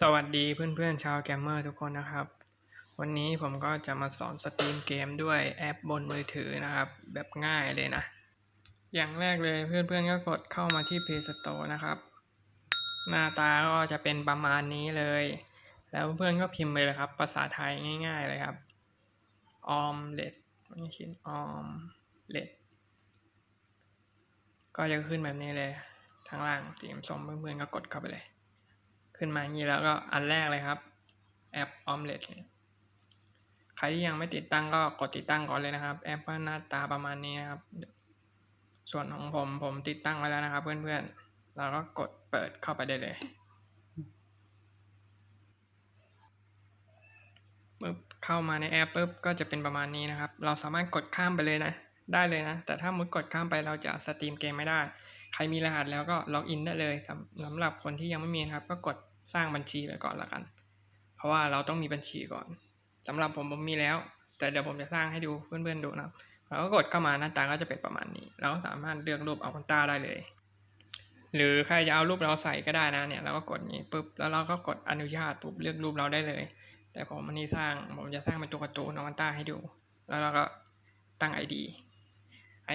สวัสดีเพื่อนๆชาวแกมเมอร์ทุกคนนะครับ วันนี้ผมก็จะมาสอนสตรีมเกมด้วยแอปบนมือถือนะครับ แบบง่ายเลยนะ อย่างแรกเลยเพื่อนๆก็กดเข้ามาที่ Play Store นะครับ หน้าตาก็จะเป็นประมาณนี้เลย แล้วเพื่อนก็พิมพ์ไปเลยครับ ภาษาไทยง่าย ๆเลยครับออมเล็ดไม่คิดออมเล็ดก็จะขึ้นแบบนี้เลยทางล่างสีส้มเพื่อนๆก็กดเข้าไปเลย ขึ้นมาอย่างนี้แล้วก็อันแรกเลยครับ แอปออมเล็ตใครที่ยังไม่ติดตั้งก็กดติดตั้งก่อนเลยนะครับ แอปหน้าตาประมาณนี้นะครับ ส่วนของผมผมติดตั้งไว้แล้วนะครับ เพื่อนๆเราก็กดเปิดเข้าไปได้เลยปึ๊บเข้ามาในแอปปุ๊บก็จะเป็นประมาณนี้นะครับ เราสามารถกดข้ามไปเลยนะ ได้เลยนะ แต่ถ้ามุดกดข้ามไปเราจะสตรีมเกมไม่ได้ ใครมีรหัสแล้วก็ล็อกอินได้เลยสำสำหรับคนที่ยังไม่มีนะครับ ก็กด สร้างบัญชีไปก่อนละกัน เพราะว่าเราต้องมีบัญชีก่อนสำหรับผมผมมีแล้ว แต่เดี๋ยวผมจะสร้างให้ดูเพื่อนๆดูนะครับเราก็กดเข้ามาหน้าตาก็จะเป็นประมาณนี้ เราก็สามารถเลือกรูปเอาคนต้าได้เลย หรือใครจะเอารูปเราใส่ก็ได้นะเนี่ยเราก็กดนี้ปุ๊บแล้วเราก็กดอนุญาตปุ๊บเลือกรูปเราได้เลย แต่ผมมันนี่สร้างผมจะสร้างเป็นตัวการ์ตูนน้องอันต้าให้ดู แล้วเราก็ตั้ง ID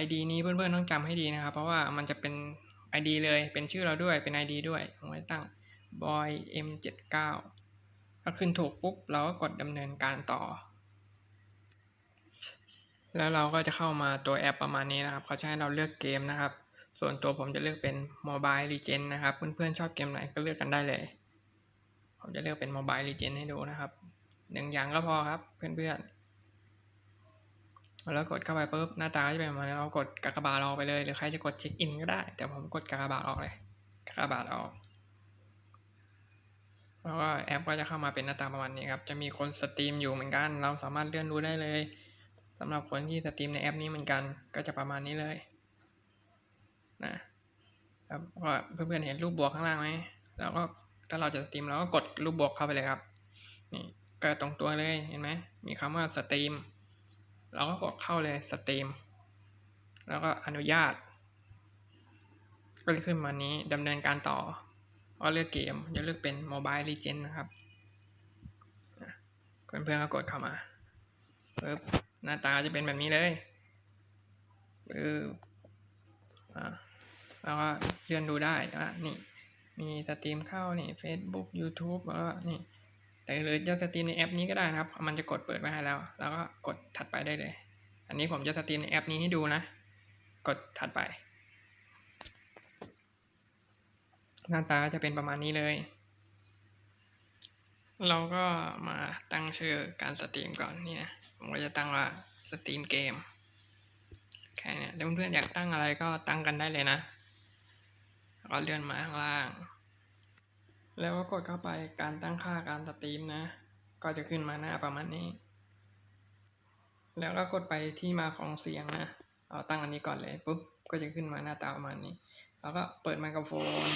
ID นี้เพื่อนๆต้องจำให้ดีนะครับ เพราะว่ามันจะเป็น ID เลยเป็นชื่อเราด้วยเป็น ID ด้วยผมจะตั้ง boy m79 ถ้าขึ้นถูกปุ๊บ เราก็กดดำเนินการต่อ แล้วเราก็จะเข้ามาตัวแอปประมาณนี้นะครับ เขาจะให้เราเลือกเกมนะครับ ส่วนตัวผมจะเลือกเป็น Mobile Legend นะครับ เพื่อนๆชอบเกมไหนก็เลือกกันได้เลย ผมจะเลือกเป็น Mobile Legend ให้ดูนะครับหนึ่งอย่างก็พอครับเพื่อนๆ แล้วกดเข้าไปปุ๊บหน้าตาก็จะเป็นมาณนี้เรากดกากบาทออกไปเลย หรือใครจะกดเช็คอินก็ได้ แต่ผมกดกากบาทออกเลยกากบาทออก แล้วก็แอปก็จะเข้ามาเป็นหน้าตาประมาณนี้ครับ จะมีคนสตรีมอยู่เหมือนกัน เราสามารถเลื่อนดูได้เลยสำหรับคนที่สตรีมในแอปนี้เหมือนกัน ก็จะประมาณนี้เลยนะครับก็เพื่อนๆเห็นรูปบวกข้างล่างไหมแล้วก็ถ้าเราจะสตรีมเราก็กดรูปบวกเข้าไปเลยครับ นี่ก็ตรงตัวเลยเห็นไหมมีคำว่าสตรีมเราก็กดเข้าเลยสตรีมแล้วก็อนุญาต ก็จะขึ้นมานี้ดำเนินการต่อ ก็เลือกเกมจะเลือกเป็น Mobile Legend นะครับ เพื่อนๆก็กดเข้ามาปึ๊บหน้าตาจะเป็นแบบนี้เลยปึ๊บอ่าแล้วก็เลื่อนดูได้ว่านี่ มีสตรีมเข้า นี่ Facebook YouTube แล้วก็นี่ แต่หรือจะสตรีมในแอปนี้ก็ได้นะครับ มันจะกดเปิดไว้ให้แล้ว แล้วก็กดถัดไปได้เลย อันนี้ผมจะสตรีมในแอปนี้ให้ดูนะ กดถัดไป หน้าตาจะเป็นประมาณนี้เลย เราก็มาตั้งชื่อการสตรีมก่อนนี่นะผมก็จะตั้งว่าสตรีมเกมแค่นี้เพื่อนๆอยากตั้งอะไรก็ตั้งกันได้เลยนะแล้วก็เลื่อนมาข้างล่าง แล้วก็กดเข้าไปการตั้งค่าการสตรีมนะ ก็จะขึ้นมาหน้าประมาณนี้ แล้วก็กดไปที่มาของเสียงนะ เอาตั้งอันนี้ก่อนเลยปุ๊บ ก็จะขึ้นมาหน้าตาประมาณนี้ แล้วก็เปิดไมโครโฟน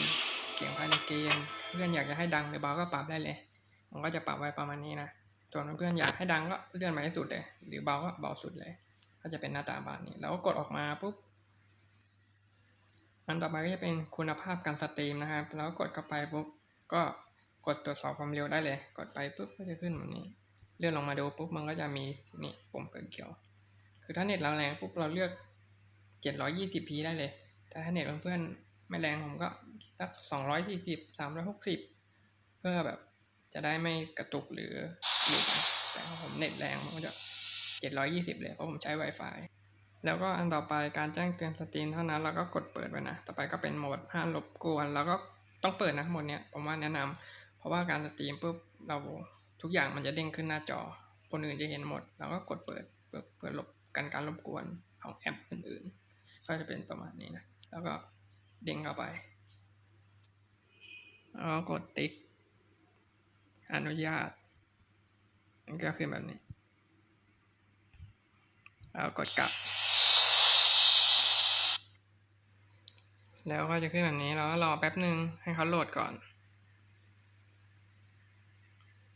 สียงภายในเกมเพื่อนอยากจะให้ดังหรือเบาก็ปรับได้เลย ผมก็จะปรับไว้ประมาณนี้นะส่วนเพื่อนอยากให้ดังก็เลื่อนมาให้สุดเลย หรือเบาก็เบาสุดเลย ก็จะเป็นหน้าตาแบบนี้ แล้วก็กดออกมาปุ๊บอันต่อไปก็จะเป็นคุณภาพการสตรีมนะครับ แล้วกดเข้าไปปุ๊บก็กดตรวจสอบความเร็วได้เลย กดไปปุ๊บก็จะขึ้นแบบนี้ เลื่อนลงมาดูปุ๊บมันก็จะมีนี่ปุ่มเขียว คือถ้าเน็ตเราแรงปุ๊บเราเลือก 720p ได้เลย แต่ถ้าเน็ตเพื่อนๆไม่แรงผมก็ สัก240 360เพื่อแบบจะได้ไม่กระตุกหรือหลุดแต่ผมเน็ตแรงมันก็จะ720เลยเพราะผมใช้ Wi-Fi แล้วก็อันต่อไปการแจ้งเตือนสตรีมเท่านั้นเราก็กดเปิดไว้นะ ต่อไปก็เป็นโหมดห้ามรบกวน แล้วก็ต้องเปิดนะโหมดเนี้ยผมว่าแนะนำเพราะว่าการสตรีมปุ๊บเราทุกอย่างมันจะเด้งขึ้นหน้าจอ คนอื่นจะเห็นหมด เราก็กดเปิดเพื่อเพื่อลบกันการรบกวนของแอปอื่นๆ ก็จะเป็นประมาณนี้นะ แล้วก็เด้งเข้าไป แล้วก็กดติ๊ก อนุญาตมันก็ขึ้นแบบนี้ แล้วกดกลับ แล้วก็จะขึ้นแบบนี้เราก็รอแป๊บหนึ่งให้เขาโหลดก่อน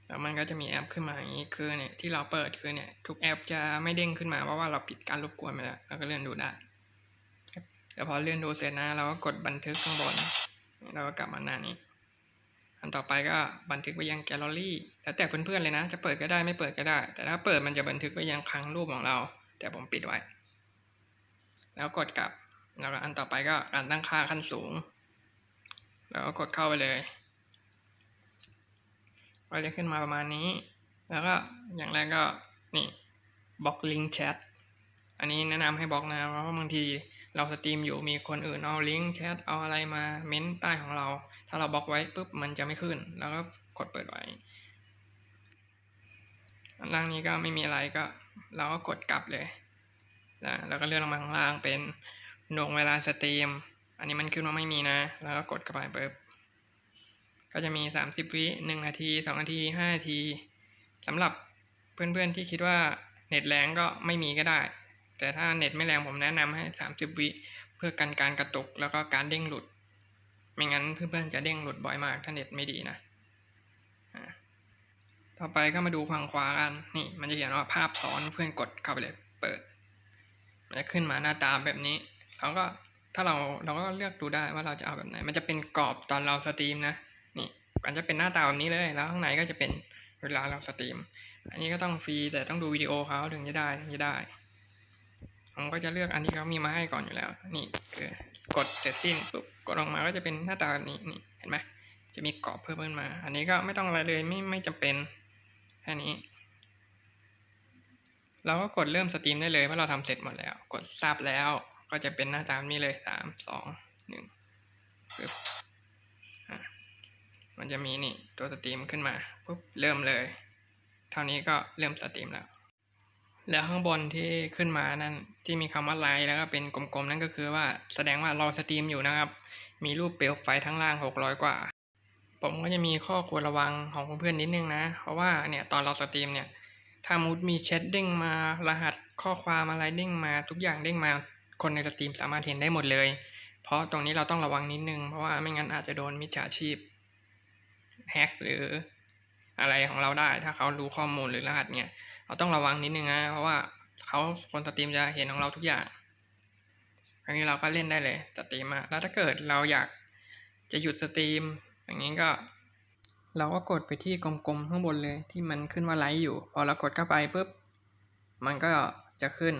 แล้วมันก็จะมีแอปขึ้นมาอย่างนี้คือเนี่ยที่เราเปิดคือเนี่ยทุกแอปจะไม่เด้งขึ้นมาเพราะว่าเราปิดการรบกวนไปแล้วเราก็เลื่อนดูได้แล้วพอเลื่อนดูเสร็จนะเราก็กดบันทึกข้างบน เราก็กลับมาหน้านี้ อันต่อไปก็บันทึกไปยังแกลเลอรี่ แล้วแต่เพื่อนๆเลยนะ จะเปิดก็ได้ไม่เปิดก็ได้ แต่ถ้าเปิดมันจะบันทึกไปยังคลังรูปของเรา แต่ผมปิดไว้ แล้วกดกลับ แล้วก็อันต่อไปก็การตั้งค่าขั้นสูง แล้วก็กดเข้าไปเลยก็จะขึ้นมาประมาณนี้ แล้วก็อย่างแรกก็นี่บล็อกลิงก์แชท อันนี้แนะนำให้บล็อกนะ เพราะว่าบางที เราสตรีมอยู่มีคนอื่นเอาลิงก์แชทเอาอะไรมาเม้นใต้ของเรา ถ้าเราบล็อกไว้ปุ๊บมันจะไม่ขึ้น แล้วก็กดเปิดไว้ล่างนี้ก็ไม่มีอะไรก็ เราก็กดกลับเลยนะแล้วก็เลื่อนลงมาข้างล่างเป็นหน่วงเวลาสตรีม อันนี้มันขึ้นว่าไม่มีนะ แล้วก็กดเข้าไปปุ๊บก็จะมี 30 วิ1นาที 2 นาที 5 นาทีสำหรับเพื่อนๆที่คิดว่าเน็ตแรงก็ไม่มีก็ได้ แต่ถ้าเน็ตไม่แรงผมแนะนำให้ 30 วิเพื่อกันการกระตุกแล้วก็การเด้งหลุด ไม่งั้นเพื่อนๆจะเด้งหลุดบ่อยมากถ้าเน็ตไม่ดีนะต่อไปก็มาดูฝั่งขวากัน นี่มันจะเขียนว่าภาพซ้อนเพื่อนกดเข้าไปเลยเปิด มันจะขึ้นมาหน้าตาแบบนี้เราก็ถ้าเราเราก็เลือกดูได้ว่าเราจะเอาแบบไหน มันจะเป็นกรอบตอนเราสตรีมนะนี่มันจะเป็นหน้าตาแบบนี้เลยแล้วข้างในก็จะเป็นเวลาเราสตรีม อันนี้ก็ต้องฟรีแต่ต้องดูวิดีโอเขาถึงจะได้ถึงจะได้ ผมก็จะเลือกอันที่เขามีมาให้ก่อนอยู่แล้ว นี่คือกดเสร็จสิ้นปุ๊บกดออกมาก็จะเป็นหน้าตาแบบนี้นี่เห็นไหมจะมีกรอบเพิ่มขึ้นมา อันนี้ก็ไม่ต้องอะไรเลยไม่ไม่จำเป็นแค่นี้ เราก็กดเริ่มสตรีมได้เลยเพราะเราทำเสร็จหมดแล้ว กดทราบแล้วก็จะเป็นหน้าตาแบบนี้เลยสามสองหนึ่งปึ๊บมันจะมีนี่ตัวสตรีมขึ้นมาปุ๊บเริ่มเลย เท่านี้ก็เริ่มสตรีมแล้ว แล้วข้างบนที่ขึ้นมานั่นที่มีคำว่าไลค์แล้วก็เป็นกลมๆนั่นก็คือว่าแสดงว่าเราสตรีมอยู่นะครับ มีรูปเปลวไฟทั้งล่าง 600 กว่า ผมก็จะมีข้อควรระวังของเพื่อนๆนิดนึงนะ เพราะว่าเนี่ยตอนเราสตรีมเนี่ยถ้ามูดมีแชทเด้งมารหัสข้อความอะไรเด้งมาทุกอย่างเด้งมาคนในสตรีมสามารถเห็นได้หมดเลย เพราะตรงนี้เราต้องระวังนิดนึง เพราะว่าไม่งั้นอาจจะโดนมิจฉาชีพแฮ็กหรืออะไรของเราได้ ถ้าเขารู้ข้อมูลหรือรหัสเนี่ย เราต้องระวังนิดนึงนะเพราะว่าเขาคนสตรีมจะเห็นของเราทุกอย่างอันนี้เราก็เล่นได้เลยสตรีมมาแล้วถ้าเกิดเราอยากจะหยุดสตรีม อย่างนี้ก็เราก็กดไปที่กลมๆข้างบนเลยที่มันขึ้นว่าไลฟ์อยู่ พอเรากดเข้าไปปุ๊บ มันก็จะขึ้น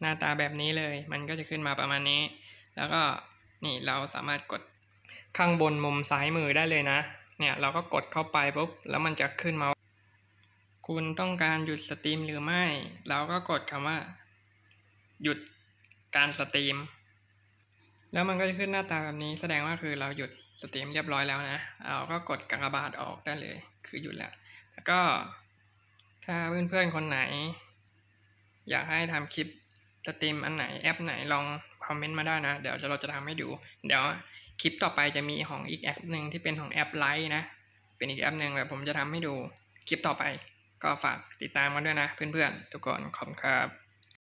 หน้าตาแบบนี้เลย มันก็จะขึ้นมาประมาณนี้ แล้วก็นี่เราสามารถกดข้างบนมุมซ้ายมือได้เลยนะ เนี่ยเราก็กดเข้าไปปุ๊บ แล้วมันจะขึ้นมา คุณต้องการหยุดสตรีมหรือไม่ เราก็กดคำว่า หยุดการสตรีม แล้วมันก็จะขึ้นหน้าตาแบบนี้ แสดงว่าคือเราหยุดสตรีมเรียบร้อยแล้วนะ เราก็กดกากบาทออกได้เลย คือหยุดแล้ว แล้วก็ถ้าเพื่อนๆคนไหน อยากให้ทำคลิปสตรีมอันไหนแอปไหนลองคอมเมนต์มาได้นะ เดี๋ยวเราจะทำให้ดู เดี๋ยวคลิปต่อไปจะมีของอีกแอปหนึ่งที่เป็นของแอปไลท์นะ เป็นอีกแอปหนึ่งแบบผมจะทำให้ดูคลิปต่อไป ก็ฝากติดตามกันด้วยนะเพื่อนๆ ทุกคนขอบคุณครับ